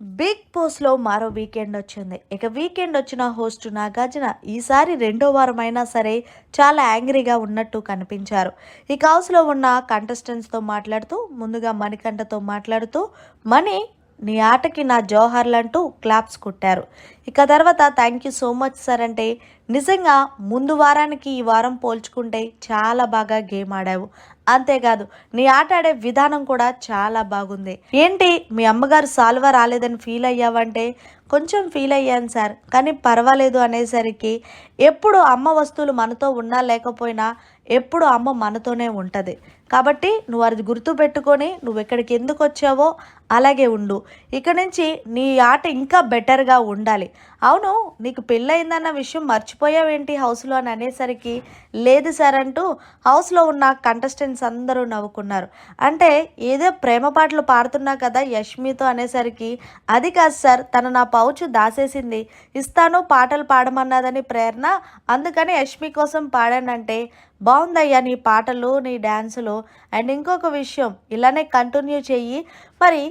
Big బాస్లో మరో weekend వచ్చింది. ఇక వీకెండ్ వచ్చిన హోస్ట్ నాగార్జున ఈసారి రెండో వారం అయినా సరే చాలా యాంగ్రీగా ఉన్నట్టు కనిపించారు. ఇక హౌస్లో ఉన్న కంటెస్టెంట్స్తో మాట్లాడుతూ ముందుగా మణికంఠతో మాట్లాడుతూ మణి నీ ఆటకి నా జోహార్లు అంటూ క్లాప్స్ కొట్టారు. ఇక తర్వాత thank you so much sir అంటే నిజంగా ముందు వారానికి ఈ వారం పోల్చుకుంటే చాలా బాగా గేమ్ ఆడావు. అంతేకాదు నీ ఆట ఆడే విధానం కూడా చాలా బాగుంది. ఏంటి మీ అమ్మగారు సాల్వ రాలేదని ఫీల్ అయ్యావంటే? కొంచెం ఫీల్ అయ్యాను సార్ కానీ పర్వాలేదు అనేసరికి ఎప్పుడు అమ్మ వస్తువులు మనతో ఉన్నా లేకపోయినా ఎప్పుడు అమ్మ మనతోనే ఉంటుంది. కాబట్టి నువ్వు అది గుర్తు పెట్టుకొని నువ్వు ఎక్కడికి ఎందుకు వచ్చావో అలాగే ఉండు. ఇక నుంచి నీ ఆట ఇంకా బెటర్గా ఉండాలి. అవును నీకు పెళ్ళయిందన్న విషయం మర్చిపోయావేంటి హౌస్లో అని అనేసరికి లేదు సార్ అంటూ హౌస్లో ఉన్న కంటెస్టెంట్స్ అందరూ నవ్వుకున్నారు. అంటే ఏదో ప్రేమ పాటలు పాడుతున్నా కదా యష్మితో అనేసరికి అది కాదు సార్ తను నా పౌచ్ దాసేసింది. ఇస్తాను పాటలు పాడమన్నదని ప్రేరణ అందుకని యష్మి కోసం పాడానంటే బాగుందయ్యా నీ పాటలు నీ డ్యాన్సులు అండ్ ఇంకొక విషయం ఇలానే కంటిన్యూ చెయ్యి. మరి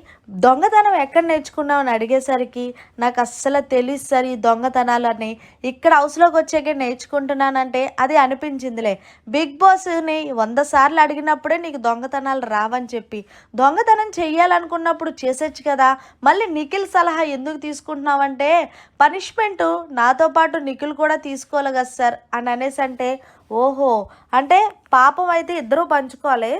దొంగతనం ఎక్కడ నేర్చుకున్నావు అని అడిగేసరికి నాకు అస్సలు తెలియదు సార్ ఈ దొంగతనాలని ఇక్కడ హౌస్లోకి వచ్చాకే నేర్చుకుంటున్నానంటే అది అనిపించిందిలే. బిగ్ బాస్ని వంద సార్లు అడిగినప్పుడే నీకు దొంగతనాలు రావని చెప్పి దొంగతనం చెయ్యాలనుకున్నప్పుడు చేసొచ్చు కదా. మళ్ళీ నిఖిల్ సలహా ఎందుకు తీసుకుంటున్నావంటే పనిష్మెంట్ నాతో పాటు నిఖిల్ కూడా తీసుకోవాలి కదా సార్ అని అనేసి అంటే ఓహో అంటే పాపం అయితే ఇద్దరూ పంచుకోవాలి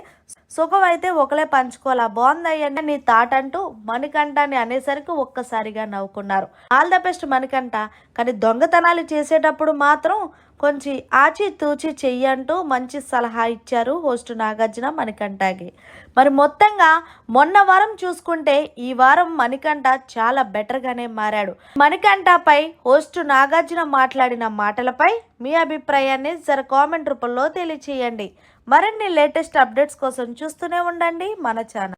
సుఖం అయితే ఒకలే పంచుకోవాలా? బాగుందయ్యంటే నీ తాట అంటూ మణికంఠ అని అనేసరికి ఒక్కసారిగా నవ్వుకున్నారు. All the best Manikanta. కానీ దొంగతనాలు చేసేటప్పుడు మాత్రం కొంచెం ఆచి తూచి చెయ్యి అంటూ మంచి సలహా ఇచ్చారు హోస్ట్ నాగార్జున మణికంఠకి. మరి మొత్తంగా మొన్న వారం చూసుకుంటే ఈ వారం మణికంఠ చాలా బెటర్గానే మారాడు. మణికంఠపై హోస్ట్ నాగార్జున మాట్లాడిన మాటలపై మీ అభిప్రాయాన్ని జర కామెంట్ రూపంలో తెలియచేయండి. మరిన్ని లేటెస్ట్ అప్డేట్స్ కోసం చూస్తూనే ఉండండి మన ఛానల్.